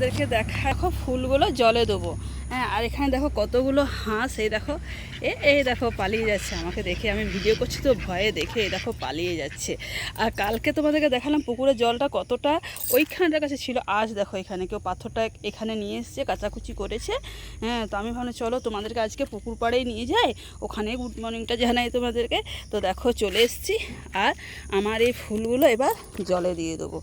তোমাদেরকে দেখা দেখো ফুলগুলো জলে দেবো। হ্যাঁ আর এখানে দেখো কতগুলো হাঁস, এই দেখো। এ, এই দেখো পালিয়ে যাচ্ছে আমাকে দেখে। আমি ভিডিও করছি তো ভয়ে দেখে এই দেখো পালিয়ে যাচ্ছে। আর কালকে তোমাদেরকে দেখালাম পুকুরের জলটা কতটা ওইখানটার কাছে ছিল। আজ দেখো এখানে কেউ পাথরটা এখানে নিয়ে এসছে, কাচাকুচি করেছে। হ্যাঁ তো আমি ভাবলাম চলো তোমাদেরকে আজকে পুকুর পাড়েই নিয়ে যাই। ওখানে গুড মর্নিংটা জানাই তোমাদেরকে। তো দেখো চলে এসছি। আর আমার এই ফুলগুলো এবার জলে দিয়ে দেবো।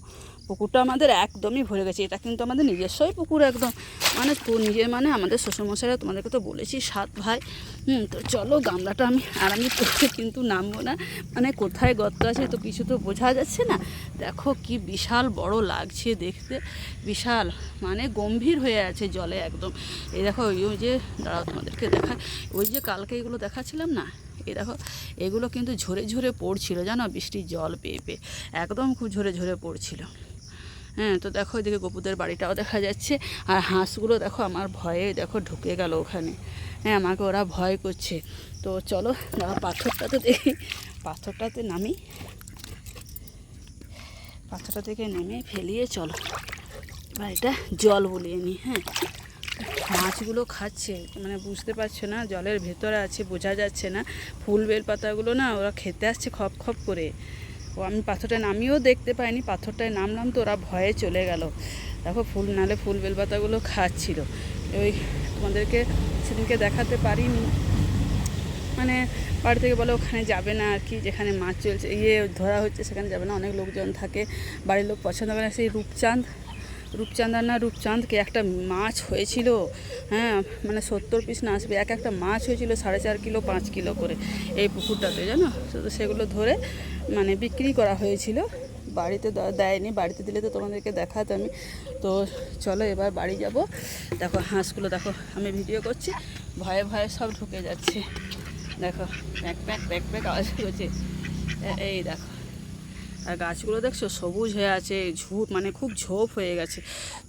পুকুরটা আমাদের একদমই ভরে গেছে। এটা কিন্তু আমাদের নিজস্বই পুকুর একদম। মানে নিজের মানে আমাদের শ্বশুরমশাইরা তোমাদেরকে তো বলেছি, সাত ভাই। হুম, তো চলো গামলাটা আমি আর আমি পড়তে কিন্তু নামবো না। মানে কোথায় গর্ত আছে তো কিছু তো বোঝা যাচ্ছে না। দেখো কি বিশাল বড় লাগছে দেখতে। বিশাল মানে গম্ভীর হয়ে আছে জলে একদম। এই দেখো ওই ওই যে, দাঁড়াও তোমাদেরকে দেখা ওই যে কালকে এগুলো দেখাচ্ছিলাম না? এই দেখো, এগুলো কিন্তু ঝরে ঝরে পড়ছিল, জানো? বৃষ্টির জল পেয়ে পেয়ে। একদম খুব ঝরে ঝরে পড়ছিল। হ্যাঁ তো দেখো এদিকে গপুদের বাড়িটাও দেখা যাচ্ছে। আর হাঁসগুলো দেখো আমার ভয়ে দেখো ঢুকে গেল ওখানে। হ্যাঁ আমাকে ওরা ভয় করছে। তো চলো দাঁড়া পাথরটাতে দেখি। পাথরটাতে নামি। পাথরটা থেকে নেমে ফেলিয়ে চলো। এবার এটা জল বলিয়ে নিই হ্যাঁ। মাছগুলো খাচ্ছে মানে বুঝতে পারছ না, জলের ভেতরে আছে, বোঝা যাচ্ছে না। ফুল বেল পাতাগুলো না ওরা খেতে আসছে খপ খপ করে। ও আমি পাথরটা নামিয়েও দেখতে পাইনি, পাথরটায় নামলাম তো ওরা ভয়ে চলে গেল। দেখো, ফুল নালে ফুল বেল পাতাগুলো খাচ্ছিল। ওই তোমাদেরকে সেদিনকে দেখাতে পারিনি। মানে বাড়ি থেকে বলে ওখানে যাবে না আর কি, যেখানে মাছ চলছে ইয়ে ধরা হচ্ছে সেখানে যাবে না, অনেক লোকজন থাকে, বাড়ির লোক পছন্দ করে না। সেই রূপচাঁদ রূপচাঁদ আর না রূপচাঁদকে একটা মাছ হয়েছিল হ্যাঁ মানে সত্তর পিস না আসবে, এক একটা মাছ হয়েছিল সাড়ে চার কিলো, পাঁচ কিলো করে এই পুকুরটাতে, জানো? তো সেগুলো ধরে মানে বিক্রি করা হয়েছিল। বাড়িতে দেয়নি, বাড়িতে দিলে তো তোমাদেরকে দেখাতে আমি তো চলো এবার বাড়ি যাব। দেখো হাঁসগুলো, দেখো আমি ভিডিও করছি। ভয়ে ভয়ে সব ঢুকে যাচ্ছে। দেখো, প্যাক প্যাক প্যাক প্যাক আওয়াজ করছে। এই দেখো। আর গাছগুলো দেখছ, সবুজ হয়ে আছে, ঝুপ মানে খুব ঝোপ হয়ে গেছে।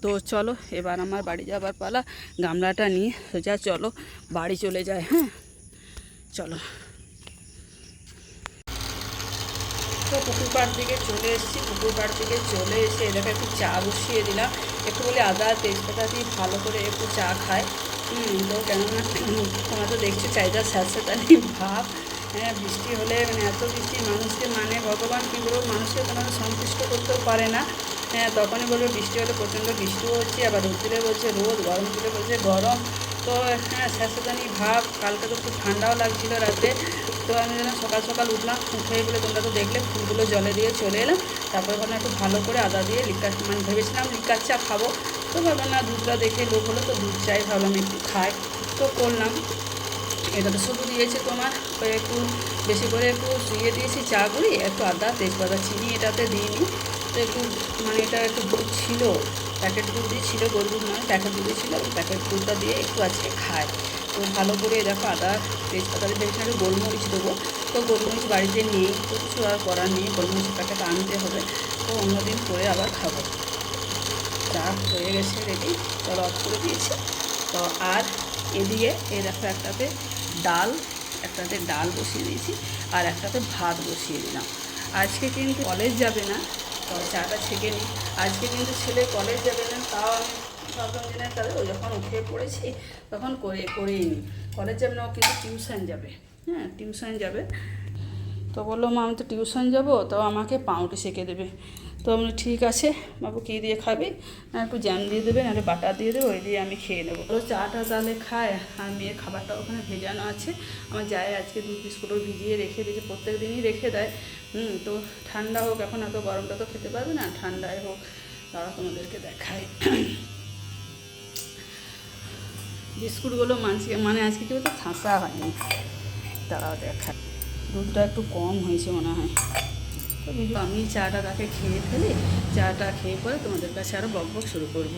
তো চলো এবার আমার বাড়ি যাবার পালা। গামলাটা নিয়ে সোজা চলো, বাড়ি চলে যায় হ্যাঁ? চলো তো পুকুর পাড় দিকে চলে এসেছি পুকুর পাড় দিকে চলে এসে এলাকায় একটু চা বসিয়ে দিলাম। একটু বলে আদা, তেজপাতা দিয়ে ভালো করে একটু চা খায় তো কেননা তোমরা তো দেখছ চাহিদা স্যাঁতস্যাঁতানি ভাব। হ্যাঁ বৃষ্টি হলে মানে এত বৃষ্টি মানুষকে মানে ভগবান কী বলব, মানুষকে কোনো সন্তুষ্ট করতেও পারে না। হ্যাঁ তখনই বলব বৃষ্টি হলে প্রচণ্ড বৃষ্টিও হচ্ছে, আবার রোদ দিলে বলছে রোদ, গরম দিলে বলছে গরম। তো হ্যাঁ স্যাঁতস্যাঁতানি ভাব, কালকে তো খুব ঠান্ডাও লাগছিল রাতে। তো আমি যেন সকাল সকাল উঠলাম, উঠে বলে, তোমরা তো দেখলে, ফুলগুলো জলে দিয়ে চলে এলাম। তারপরে ওখানে একটু ভালো করে আদা দিয়ে লিকার মানে ভেবেছিলাম লিকার চা খাব। তো ভাবলাম, না, দুধটা দেখে লোক হলো, তো দুধ চাই। ভাবলাম একটু খাই। তো করলাম। এটা তো শুধু দিয়েছে তোমার একটু বেশি করে একটু ইয়ে দিয়েছি চা করি একটু আদা, তেজপাতা, চিনি এটাতে দিইনি। তো একটু মানে এটা একটু দুধ ছিল। প্যাকেট দুধ দিয়ে ছিল গরু দুধ নয় প্যাকেট দুধই ছিল প্যাকেট দুধটা দিয়ে একটু আজকে খায়। তো ভালো করে দেখো আদা তেজপাতা দিয়ে একটু গোলমরিচ দেবো। তো গোলমরিচ বাড়িতে নেই তো কিছু আর করার নেই, গোলমরিচের প্যাকেট আনতে হবে। তো অন্যদিন করে আবার খাব। চা হয়ে গেছে রেডি জল অফ করে দিয়েছি। তো আর এদিকে এই দেখো একটাতে ডাল একটাতে ডাল বসিয়ে দিয়েছি, আর একটাতে ভাত বসিয়ে দিলাম। আজকে কিন্তু কলেজ যাবে না তো চাটা ছেঁকে নিই। আজকে কিন্তু ছেলে কলেজ যাবে না, তাও আমি ভাবলাম যে না ও যখন উঠে পড়েছি, তখন করে, করেই নিই। কলেজ যাবে না, ও কিন্তু টিউশন যাবে। হ্যাঁ টিউশন যাবে। তো বলল, মা, আমি তো টিউশন যাব তো আমাকে পাউরুটি সেঁকে দেবে। তো আমি ঠিক আছে, বাবু কী দিয়ে খাবি? না একটু জ্যাম দিয়ে দেবে, নাহলে বাটার দিয়ে দেবে, ওই দিয়ে আমি খেয়ে নেব। বলো চাটা তাহলে খায়, আর মেয়ের খাবারটা ওখানে ভেজানো আছে। আমার যায় আজকে দুধ বিস্কুটও ভিজিয়ে রেখে দিয়েছে, প্রত্যেক দিনই রেখে দেয়। হুম, তো ঠান্ডা হোক, এখন এত গরমটা তো খেতে পারবে না, ঠান্ডায় হোক, তারা তোমাদেরকে দেখায়। বিস্কুটগুলো মানছি মানে আজকে কেউ তো ঠাসা হয়নি। তারাও দেখায়। দুধটা একটু কম হয়েছে মনে হয়। তো আমি চাটা তাকে খেয়ে ফেলি, চাটা খেয়ে পরে তোমাদের কাছে আরও বক বক শুরু করব।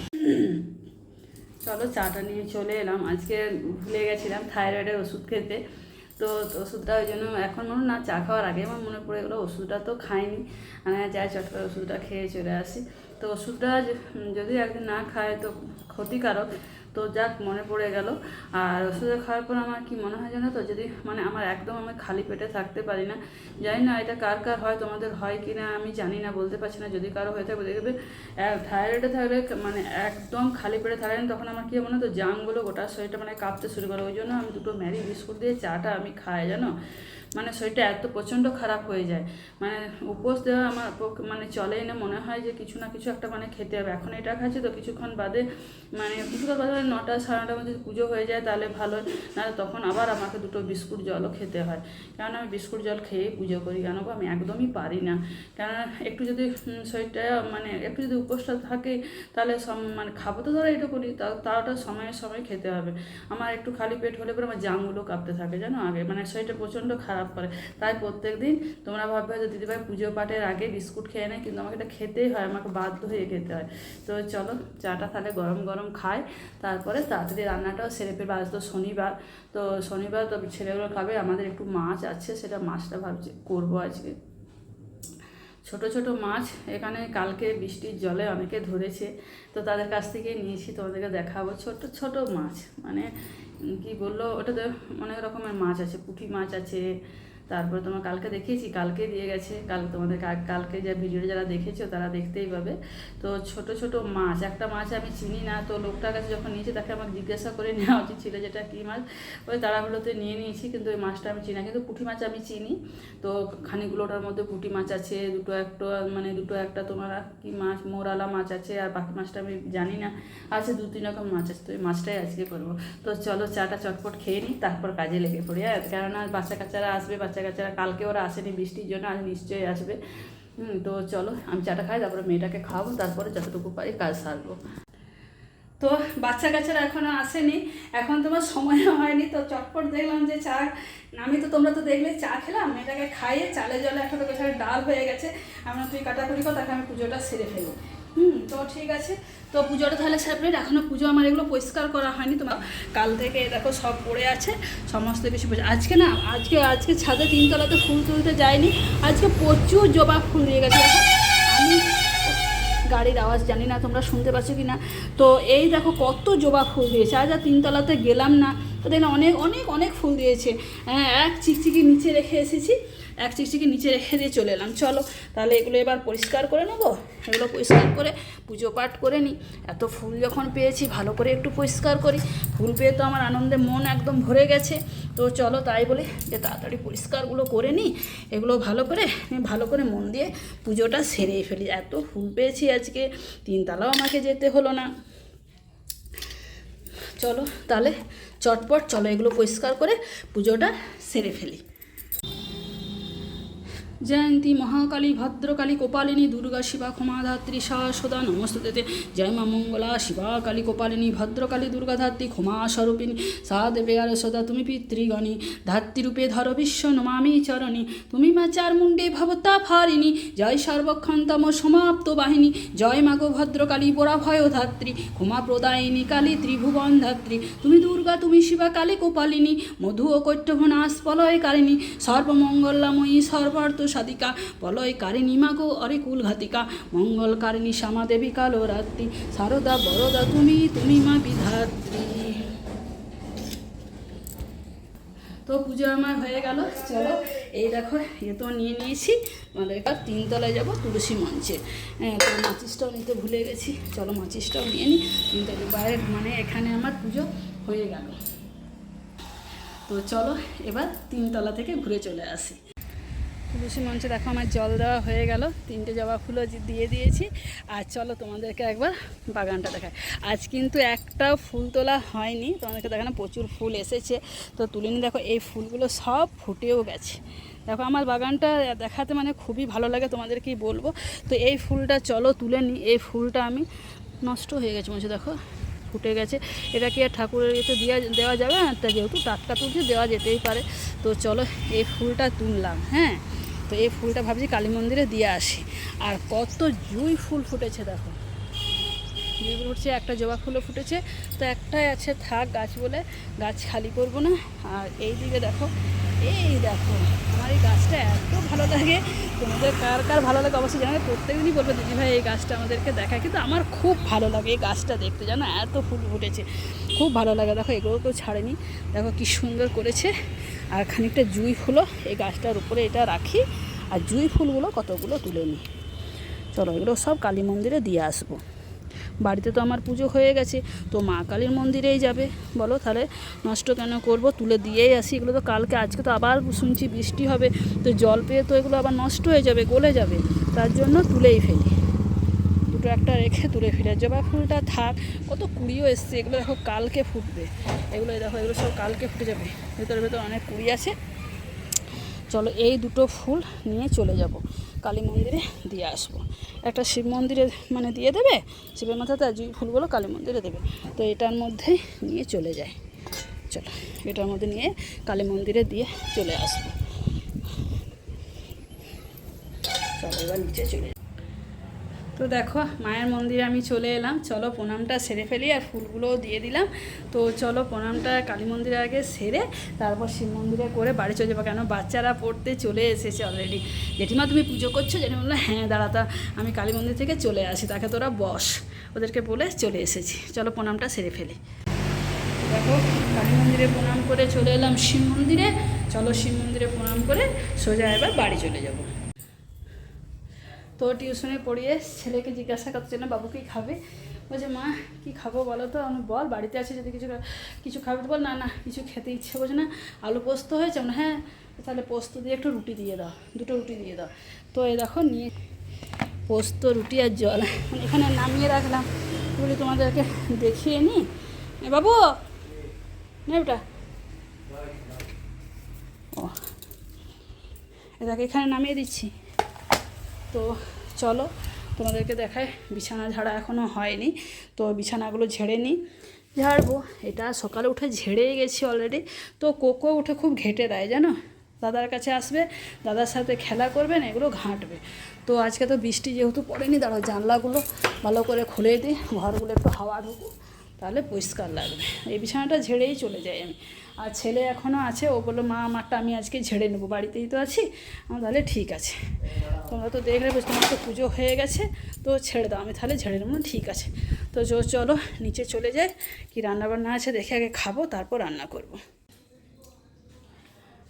চলো চাটা নিয়ে চলে এলাম। আজকে ভুলে গেছিলাম, থাইরয়েডের ওষুধ খেতে। তো ওষুধটা ওই জন্য এখন মনে না চা খাওয়ার আগে আমার মনে পড়ে গেলো ওষুধটা তো খাইনি। আমি যাই চট করে ওষুধটা খেয়ে চলে আসি। তো ওষুধটা যদি একদিন না খায় তো ক্ষতিকারক। তো যাক, মনে পড়ে গেল। আর ওষুধটা খাওয়ার পর আমার কি মনে হয় জানো তো? যদি মানে আমার একদম আমি খালি পেটে থাকতে পারি না, জানি না এটা কার কার হয়, তোমাদের হয় কি না, আমি জানি না, বলতে পারছি না। যদি কারও হয়ে থাকে দেখবে থাইরয়েডে থাকলে মানে একদম খালি পেটে থাকে না, তখন আমার কী মনে হয় তো জাংগুলো গোটা শরীরটা মানে কাঁপতে শুরু করে। ওই জন্য আমি দুটো ম্যারি বিস্কুট দিয়ে চাটা আমি খাই, জানো? মানে শরীরটা এত প্রচণ্ড খারাপ হয়ে যায়। মানে উপোস দেওয়া আমার মানে চলেই না মনে হয় যে কিছু না কিছু একটা মানে খেতে হবে। এখন এটা খাচ্ছি তো কিছুক্ষণ বাদে মানে কিছুক্ষণ বাদে মানে নটা সাড়ে নটার মধ্যে পুজো হয়ে যায় তাহলে ভালো, নাহলে তখন আবার আমাকে দুটো বিস্কুট জলও খেতে হয়। কারণ আমি বিস্কুট জল খেয়ে পুজো করি, কেন আমি একদমই পারি না। কেন একটু যদি শরীরটা মানে একটু যদি উপোসটা থাকে তাহলে মানে খাব তো ধরো এটুকুনি তাও তাওটা সময়ে সময় খেতে হবে। আমার একটু খালি পেট হলে পরে আমার জামগুলো কাঁপতে থাকে, জানো? আগে মানে শরীরটা প্রচণ্ড খারাপ করে। তাই প্রত্যেক দিন তোমরা ভাববে যে দিদিভাই পুজো পাঠের আগে বিস্কুট খেয়ে নেয়, কিন্তু আমাকে এটা খেতেই হয়, আমাকে বাধ্য হয়ে খেতে হয়। তো চলো, চাটা তাহলে গরম গরম খাই, তারপরে তাড়াতাড়ি রান্নাটাও সেরে ফেলব। আজ তো শনিবার তো শনিবার তো ছেলেগুলো খাবে, আমাদের একটু মাছ আছে, সেটা মাছটা ভাবছি, করব আজকে। ছোট ছোট মাছ, এখানে কালকে বৃষ্টির জলে অনেকে ধরেছে, তো তাদের কাছ থেকে নিয়েছি, তোমাদেরকে দেখাবো। ছোট ছোট মাছ মানে কি বলল? ওটাতে অনেক রকমের মাছ আছে পুঁটি মাছ আছে তারপরে তোমার কালকে দেখিয়েছি কালকে দিয়ে গেছে। কাল তোমাদের কালকে যা ভিডিওটা যারা দেখেছ তারা দেখতেই পাবে। তো ছোট ছোট মাছ, একটা মাছ আমি চিনি না, তো লোকটার কাছে যখন নিয়েছি তাকে আমাকে জিজ্ঞাসা করে নেওয়া উচিত ছিল যেটা কী মাছ। ওই তাড়াহুড়োতে নিয়ে নিয়েছি, কিন্তু ওই মাছটা আমি চিনি না, কিন্তু পুঁটি মাছ আমি চিনি। তো খানিকগুলোটার মধ্যে পুঁটি মাছ আছে, দুটো একটা মানে দুটো একটা তোমার কি মাছ, মোরালা মাছ আছে, আর বাকি মাছটা আমি জানি না। আছে দু, তিন রকম মাছ আছে, তো ওই মাছটাই আজকে করব। তো চলো চাটা চটপট খেয়ে নিই, তারপর কাজে লেগে পড়ি হ্যাঁ? কেননা বাচ্চা কাচ্চারা আসবে, বাচ্চা কাচ্চারা কালকে ওরা আসেনি, বৃষ্টির জন্য আজ নিশ্চয়ই আসবে। তো চলো, আমি চাটা খাই, তারপরে মেয়েটাকে খাওয়াবো, তারপরে যতটুকু পারি কাজ সারবো। তো বাচ্চা কাচ্চারা এখনও আসেনি, এখন তোমার সময় হয়নি, তো চটপট দেখলাম যে চা, আমি তো তোমরা তো দেখলে চা খেলাম, মেয়েটাকে খাইয়ে চালে জলে একটা তো কোথায় ডাল হয়ে গেছে, আমরা তুই কাটাকুটি কর তাকে আমি পুজোটা সেরে ফেলি। হুম তো ঠিক আছে। তো পুজোটা তাহলে সেপারেট এখনও পুজো আমার এগুলো পরিষ্কার করা হয়নি তোমার। কাল থেকে দেখো সব পড়ে আছে সমস্ত কিছু আজকে না আজকে আজকে ছাদে তিনতলাতে ফুল তুলতে যায়নি আজকে প্রচুর জবা ফুল দিয়ে গেছে। দেখো, আমি গাড়ির আওয়াজ জানি না তোমরা শুনতে পাচ্ছ কি না? তো এই দেখো কত জবা ফুল দিয়েছে। আজ আর তিনতলাতে গেলাম না। তো দেখলাম অনেক অনেক অনেক ফুল দিয়েছে। হ্যাঁ এক চিকচিকি নিচে রেখে এসেছি। এক চিকচিকি নিচে রেখে দিয়ে চলে এলাম। চলো, তাহলে এগুলো এবার পরিষ্কার করে নেব? এগুলো পরিষ্কার করে পুজো পাঠ করে নিই। এত ফুল যখন পেয়েছি, ভালো করে একটু পরিষ্কার করি। ফুল পেয়ে তো আমার আনন্দে মন একদম ভরে গেছে। তো চলো তাই বলে যে তাড়াতাড়ি পরিষ্কারগুলো করে নিই। এগুলো ভালো করে ভালো করে মন দিয়ে পুজোটা সেরেই ফেলি। এত ফুল পেয়েছি আজকে, তিনতলাও আমাকে যেতে হলো না। চলো, তাহলে চটপট চলো এগুলো পরিষ্কার করে পুজোটা সেরে ফেলি। জয়ন্তী মহাকালী, ভদ্রকালী কোপালিনী দুর্গা, শিবা ক্ষমাধাত্রী সদা, নমস্তুতে। জয় মা মঙ্গলা, শিবা, কালী কোপালিনী ভদ্রকালী, দুর্গা, ধাত্রী, ক্ষমা স্বরূপিনী সা দেবে আর সদা, তুমি পিতৃগণী। ধাত্রীরূপে ধর বিশ্ব নমামি চরণী, তুমি মা চার মুন্ডে ভবতা ফারিণী। জয় সর্বক্ষন্তম সমাপ্ত বাহিনী, জয় মাগো ভদ্রকালী পরাভয় ধাত্রী, ক্ষমা প্রদায়িনী, কালী ত্রিভুবন ধাত্রী। তুমি দুর্গা, তুমি শিবা, কালী কোপালিনী মধু ও কৈট্যভনাশ পলয়কারিণী। সর্বমঙ্গলাময়ী, সর্বার্থ সাধিকা পলয়কারিণী মাগো অরে কুলঘাতিকা মঙ্গলকারিণী শ্যামা দেবী কালো রাত্রি, সারদা বরদা তুমি তুমি মা বিধাত্রী। তো পুজো আমার হয়ে গেল, চলো এই দেখো এ তো নিয়ে নিয়েছি মানে এবার তিনতলায় যাব তুলসী মঞ্চে। হ্যাঁ তো মাচিসটাও নিতে ভুলে গেছি, চলো মাচিসটাও নিয়ে নিই তিনতলা বাইরে মানে এখানে আমার পুজো হয়ে গেল। তো চলো এবার তিনতলা থেকে ঘুরে চলে আসি। তুলসী মঞ্চে দেখো আমার জল দেওয়া হয়ে গেল। তিনটে জবা ফুলও দিয়ে দিয়েছি। আর চলো তোমাদেরকে একবার বাগানটা দেখায় আজ কিন্তু একটাও ফুল তোলা হয়নি। তোমাদেরকে দেখানো প্রচুর ফুল এসেছে। তো তুলে তুলিনি দেখো এই ফুলগুলো সব ফুটেও গেছে। দেখো আমার বাগানটা দেখাতে মানে খুবই ভালো লাগে, তোমাদেরকেই বলব। তো এই ফুলটা চলো তুলে নিই। এই ফুলটা আমি নষ্ট হয়ে গেছে হচ্ছে, দেখো, ফুটে গেছে। এটা কি আর ঠাকুরের ইয়েতে দেওয়া দেওয়া যাবে? না যেহেতু টাটকা তুলছে, দেওয়া যেতেই পারে। তো চলো এই ফুলটা তুললাম হ্যাঁ? তো এই ফুলটা ভাবছি কালী মন্দিরে দিয়ে আসি। আর কত জুই ফুল ফুটেছে দেখো। জুই ফুল ফুটছে, একটা জবা ফুলও ফুটেছে। তো একটাই আছে, থাক গাছ বলে, গাছ খালি করব না। আর এই দিকে দেখো, এই দেখো, আমার এই গাছটা এত ভালো লাগে। তোমাদের কার কার ভালো লাগে অবশ্যই জানাবে। প্রত্যেকদিনই বলবে, দিদি ভাই, এই গাছটা আমাদেরকে দেখায়। কিন্তু আমার খুব ভালো লাগে এই গাছটা দেখতে, জানো? এত ফুল ফুটেছে। খুব ভালো লাগে। দেখো, এগুলো কেউ ছাড়েনি। দেখো কি সুন্দর করেছে। আর খানিকটা জুঁই ফুলও এই গাছটার উপরে এটা রাখি। আর জুঁই ফুলগুলো কতগুলো তুলে নিই। চলো, এগুলো সব কালী মন্দিরে দিয়ে আসব। বাড়িতে তো আমার পুজো হয়ে গেছে, তো মা কালীর মন্দিরেই যাবে। বলো, তাহলে নষ্ট কেন করব? তুলে দিয়েই আসি। এগুলো তো কালকে, আজকে তো আবার শুনছি বৃষ্টি হবে, তো জল পেয়ে তো এগুলো আবার নষ্ট হয়ে যাবে, গলে যাবে। তার জন্য তুলেই ফেলি। দুটো একটা রেখে তুলে ফেলে। জবা ফুলটা থাক, কত কুড়িও এসছে, এগুলো দেখো কালকে ফুটবে। এগুলো দেখো, এগুলো সব কালকে ফুটে যাবে। ভেতরে ভেতরে অনেক কুড়ি আছে। চলো এই দুটো ফুল নিয়ে চলে যাব। কালী মন্দিরে দিয়ে আসব। একটা শিব মন্দিরে মানে দিয়ে দেবে, শিবের মাথাতে আর ফুলগুলো কালী মন্দিরে দেবে। তো এটার মধ্যে নিয়ে চলে যায়। চলো, এটার মধ্যে নিয়ে কালী মন্দিরে দিয়ে চলে আসব। চলো এবার নিচে চলে। তো দেখো, মায়ের মন্দিরে আমি চলে এলাম। চলো প্রণামটা সেরে ফেলি আর ফুলগুলোও দিয়ে দিলাম। তো চলো প্রণামটা কালী মন্দিরে আগে সেরে তারপর শিব মন্দিরে করে বাড়ি চলে যাব। কেন? বাচ্চারা পড়তে চলে এসেছে অলরেডি জেঠিমা, তুমি পুজো করছ? জেঠিমা বলল হ্যাঁ দাঁড়াতা আমি কালী মন্দির থেকে চলে আসি। তাকে তোরা বস। ওদেরকে বলে চলে এসেছি। চলো প্রণামটা সেরে ফেলি। দেখো, কালী মন্দিরে প্রণাম করে চলে এলাম শিব মন্দিরে। চলো শিব মন্দিরে প্রণাম করে সোজা এবার বাড়ি চলে যাব। তো টিউশনে পড়িয়ে ছেলেকে জিজ্ঞাসা করছে না, বাবু, কি খাবে? বলছে, মা, কি খাব বলো তো? আমি বল, বাড়িতে আছে যদি কিছু কিছু খাবে? তো বল না না, কিছু খেতে ইচ্ছে করছে না। আলু পোস্ত হয়েছে? আমরা হ্যাঁ তাহলে পোস্ত দিয়ে একটু রুটি দিয়ে দাও, দুটো রুটি দিয়ে দাও। তো এই দেখো, নিয়ে পোস্ত, রুটি আর জল। এখানে নামিয়ে রাখলাম। বলি, তোমাদেরকে দেখিয়ে নি। এ, বাবু, নে ওটা। ও এটাকে এখানে নামিয়ে দিচ্ছি। তো চলো, তোমাদেরকে দেখায় বিছানা ঝাড়া এখনও হয়নি, তো বিছানাগুলো ঝেড়ে নিই। ঝাড়বো, এটা সকালে উঠে ঝেড়েই গেছি অলরেডি তো কোকো উঠে খুব ঘেটে দেয়, জানো? দাদার কাছে আসবে, দাদার সাথে খেলা করবেন এগুলো ঘাঁটবে। তো আজকে তো বৃষ্টি যেহেতু পড়েনি, দাঁড়াও জানলাগুলো ভালো করে খুলে দিই, ঘরগুলো একটু হাওয়া ঢুকুক, তাহলে পরিষ্কার লাগবে। এই বিছানাটা ঝেড়েই চলে যাই আমি। আর ছেলে এখনও আছে, ও বলল, মা, আমারটা আমি আজকে ঝেড়ে নেব, বাড়িতেই তো আছি। তাহলে ঠিক আছে। তোমরা তো দেখলে বেশ তোমার তো পুজো হয়ে গেছে, তো ছেড়ে দাও, আমি তাহলে ঝেড়ে নেব, ঠিক আছে। তো চো- চলো, নিচে চলে যাই, কি রান্নাবান্না আছে, দেখে আগে খাব, তারপর রান্না করব।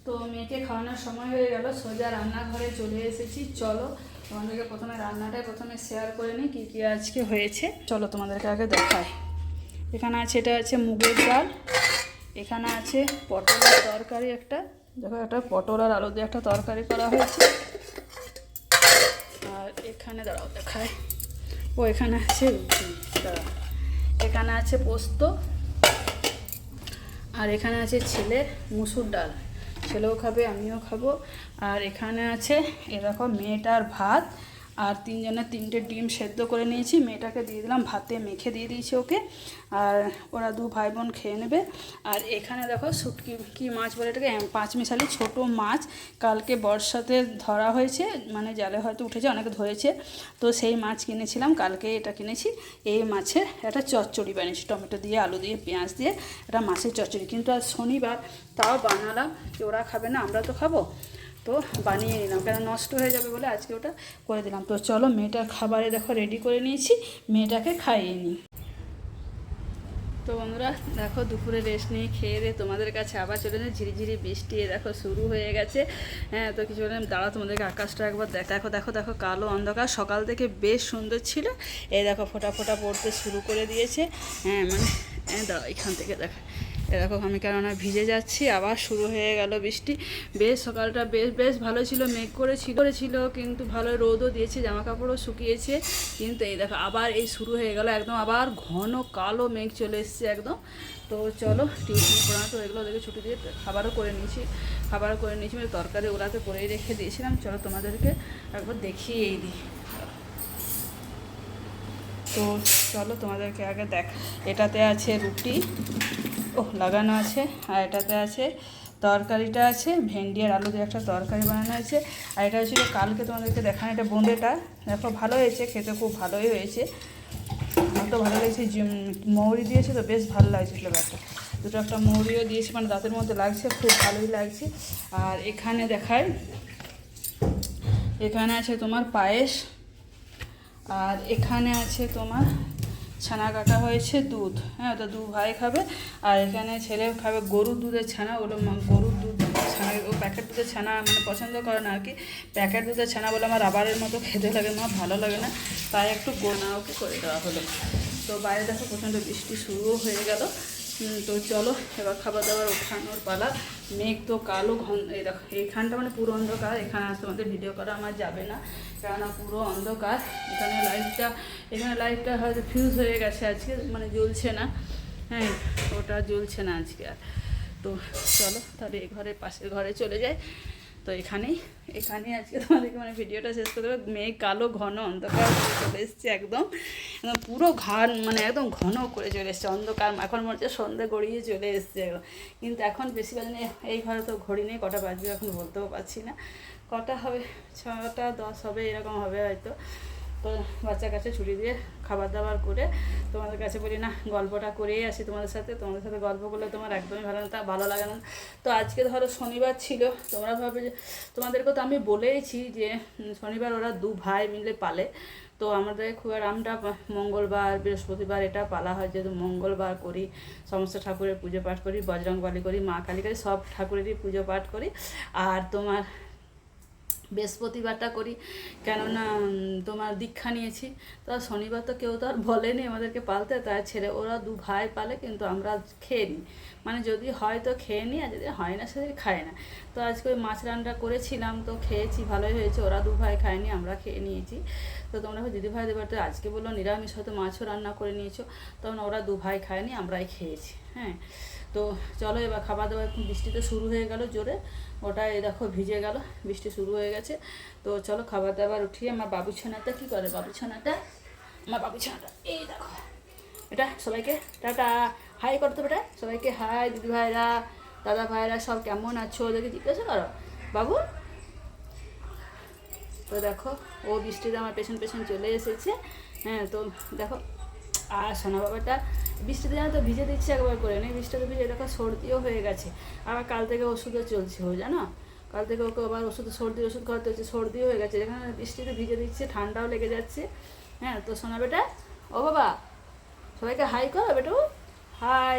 তো মেয়েকে খাওয়ানোর সময় হয়ে গেল, সোজা রান্নাঘরে চলে এসেছি, চলো। তোমাদেরকে প্রথমে রান্নাটাই প্রথমে শেয়ার করে নিই, কী কী আজকে হয়েছে। চলো তোমাদেরকে আগে দেখাই। এখানে আছে, এটা আছে মুগের ডাল। এখানে আছে পটলের তরকারি একটা। দেখো একটা পটল আর আলু দিয়ে একটা তরকারি করা হয়েছে। আর এখানে দাঁড়াও দেখায় ও, এখানে আছে এখানে আছে পোস্ত। আর এখানে আছে ছেলে মুসুর ডাল। ছেলেও খাবে, আমিও খাব। আর এখানে আছে এরকম মেয়েটার ভাত। আর তিনজনের তিনটে ডিম সেদ্ধ করে নিয়েছি। মেয়েটাকে দিয়ে দিলাম ভাতে, মেখে দিয়ে দিয়েছি ওকে। আর ওরা দু ভাই বোন খেয়ে নেবে। আর এখানে দেখো শুটকি কি মাছ বলে এটাকে? এম- পাঁচ মিশালি ছোট মাছ। কালকে বর্ষাতে ধরা হয়েছে মানে জালে হয়তো উঠেছে, অনেকে ধরেছে। তো সেই মাছ কিনেছিলাম, কালকে এটা কিনেছি। এই মাছের একটা চচ্চড়ি বানিয়েছি, টমেটো দিয়ে, আলু দিয়ে, পেঁয়াজ দিয়ে। একটা মাছের চচ্চড়ি। কিন্তু আর শনিবার, তাও বানালাম ওরা খাবে না, আমরা তো খাব। তো বানিয়ে নিলাম। কেন নষ্ট হয়ে যাবে বলে আজকে ওটা করে দিলাম। তো চলো মেয়েটার খাবারে দেখো রেডি করে নিয়েছি। মেয়েটাকে খাইয়ে নিই। তো বন্ধুরা, দেখো দুপুরে রেস্ট নিয়ে খেয়ে দিয়ে তোমাদের কাছে আবার চলে যায় ঝিরিঝিরি বৃষ্টি দেখো শুরু হয়ে গেছে। হ্যাঁ তো কিছু বললাম দাঁড়া তোমাদেরকে আকাশটা একবার দেখ, দেখো দেখো কালো অন্ধকার। সকাল থেকে বেশ সুন্দর ছিল। এই দেখো ফোটা ফোটা পড়তে শুরু করে দিয়েছে। হ্যাঁ মানে দাঁড়াও, এখান থেকে দেখো। এরকম আমি কেননা ভিজে যাচ্ছি, আবার শুরু হয়ে গেল বৃষ্টি। বেশ, সকালটা বেশ বেশ ভালো ছিল, মেঘ করেছিল করেছিল, কিন্তু ভালো রোদও দিয়েছে জামা কাপড়ও শুকিয়েছে। কিন্তু এই দেখো, আবার এই শুরু হয়ে গেল, একদম আবার ঘন কালো মেঘ চলে এসছে একদম। তো চলো, টিউশন পড়ানো তো এগুলো দেখে ছুটি দিয়ে খাবারও করে নিয়েছি, খাবারও করে নিয়েছি মানে তরকারি ওরাতে করেই রেখে দিয়েছিলাম। চলো তোমাদেরকে একবার দেখিয়েই দিই তো চলো তোমাদেরকে আগে দেখ, এটাতে আছে রুটি। ও লাগানো আছে। আর এটাতে আছে তরকারিটা আছে, ভেন্ডি আর আলু দিয়ে একটা তরকারি বানানো আছে আর এটা হচ্ছিল কালকে তোমাদেরকে দেখানো এটা বোঁদেটা। দেখো, ভালো হয়েছে, খেতে খুব ভালোই হয়েছে। আমার তো ভালো লেগেছে মৌরি দিয়েছে তো, বেশ ভালো লাগছিল ব্যাপারটা দুটো একটা মৌরিও দিয়েছি মানে দাঁতের মধ্যে লাগছে, খুব ভালোই লাগছে। আর এখানে দেখায় এখানে আছে তোমার পায়েস। আর এখানে আছে তোমার ছানা কাটা হয়েছে দুধ। হ্যাঁ ওটা দু ভাই খাবে। আর এখানে ছেলে খাবে গরুর দুধের ছানা। ওগুলো গরুর দুধ ছানা, ও প্যাকেট দুধের ছানা মানে পছন্দ করে না আর কি। প্যাকেট দুধের ছানা বলে আমার রাবারের মতো খেতে লাগে মা, ভালো লাগে না। তাই একটু গোনা ওকে করে দেওয়া হলো। তো বাইরে দেখো প্রচণ্ড বৃষ্টি শুরুও হয়ে গেল। তো চলো, এবার খাবার দাবার ওঠানোর পালা। মেঘ তো কালো ঘন এইখানটা মানে পুরো অন্ধকার, এখানে আর তোমাদের ভিডিও করা আমার যাবে না, কেননা পুরো অন্ধকার। এখানে লাইটটা এখানে লাইটটা হয়তো ফিউজ হয়ে গেছে আজকে মানে জ্বলছে না। হ্যাঁ ওটা জ্বলছে না আজকে আর। তো চলো, তাহলে এই ঘরের পাশের ঘরে চলে যাই। তো এখানেই এখানেই আজকে তোমাদেরকে মানে ভিডিওটা শেষ করে দেবো মেঘ, কালো, ঘন অন্ধকার করে চলে এসছে একদম। একদম পুরো ঘান মানে একদম ঘন করে চলে এসছে, অন্ধকার। এখন মনে হচ্ছে সন্ধে গড়িয়ে চলে এসছে। কিন্তু এখন বেশি বাজে এই ঘরে তো ঘড়ি নেই, কটা বাজবে এখন বলতেও পারছি না। কটা হবে? ছটা, দশ হবে, এরকম হবে হয়তো। তো বাচ্চা কাছে ছুটি দিয়ে খাবার দাবার করে তোমাদের কাছে বলি না গল্পটা করেই আসি তোমাদের সাথে। তোমাদের সাথে গল্প করলে তোমার একদমই ভালো না, তা ভালো লাগে না। তো আজকে ধরো শনিবার ছিল, তোমরা ভাবে যে তোমাদেরকে তো আমি বলেইছি যে শনিবার ওরা দু ভাই মিলে পালে। তো আমাদের খুব আর আমরা মঙ্গলবার, বৃহস্পতিবার এটা পালা হয়, যেহেতু মঙ্গলবার করি, সমস্ত ঠাকুরের পুজো পাঠ করি বজরংবলী করি, মা কালী করি সব ঠাকুরেরই পুজো পাঠ করি। আর তোমার বৃহস্পতিবারটা করি। কেননা তোমার দীক্ষা নিয়েছি। তো শনিবার তো কেউ তো আর বলেনি আমাদেরকে পালতে। তাই ছেলে ওরা দু ভাই পালে, কিন্তু আমরা খেয়ে নিই। মানে যদি হয় তো খেয়ে নিই, আর যদি হয় না সেদিন খায় না। তো আজকে ওই মাছ রান্না করেছিলাম, তো খেয়েছি, ভালোই হয়েছে। ওরা দু ভাই খায়নি, আমরা খেয়ে নিয়েছি। তো তোমরা দিদি ভাইদের বাড়িতে আজকে বলল, নিরামিষ হয়তো মাছও রান্না করে নিয়েছো। তখন ওরা দু ভাই খায়নি, আমরাই খেয়েছি হ্যাঁ। তো চলো এবার খাবার দাবার, এখন বৃষ্টি তো শুরু হয়ে গেল জোরে ওটা এই দেখো ভিজে গেল, বৃষ্টি শুরু হয়ে গেছে। তো চলো খাবার দাবার উঠিয়ে, আমার বাবু ছানাটা কী করে বাবু ছানাটা? আমার বাবু ছানাটা, এই দেখো, এটা সবাইকে, টাটা, হাই করতে বেটা সবাইকে হাই দিদি ভাইরা, দাদা ভাইরা সব কেমন আছো, ওদেরকে জিজ্ঞাসা করো। বাবু? তো দেখো, ও বৃষ্টিতে আমার পেছন পেছন চলে এসেছে। হ্যাঁ তো দেখো, আর সোনা বাবাটা বৃষ্টিতে জানো তো ভিজে দিচ্ছে একবার করে। নেই বৃষ্টিতে ভিজে, দেখো সর্দিও হয়ে গেছে। আবার কাল থেকে ওষুধও চলছে ও জানো? কাল থেকে ওকে আবার ওষুধ, সর্দি ওষুধ খাওয়াতে হচ্ছে, সর্দিও হয়ে গেছে। যেখানে বৃষ্টিতে ভিজে দিচ্ছে, ঠান্ডাও লেগে যাচ্ছে। হ্যাঁ তো সোনা বেটা, ও বাবা, সবাইকে হাই করো বেটু। হাই।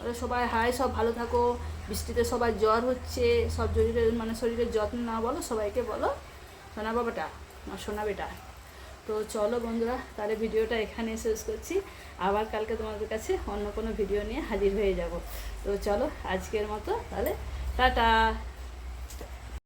ওরা সবাই হাই, সব ভালো থাকো। বৃষ্টিতে সবাই জ্বর হচ্ছে, সব শরীরের মানে শরীরের যত্ন না বলো, সবাইকে বলো। সোনা বাবাটা আমার সোনা বেটা। তো চলো বন্ধুরা, তাহলে ভিডিওটা এখানে শেষ করছি। আবার কালকে তোমাদের কাছে অন্য কোনো ভিডিও নিয়ে হাজির হয়ে যাব। তো চলো, আজকের মতো, তাহলে টাটা।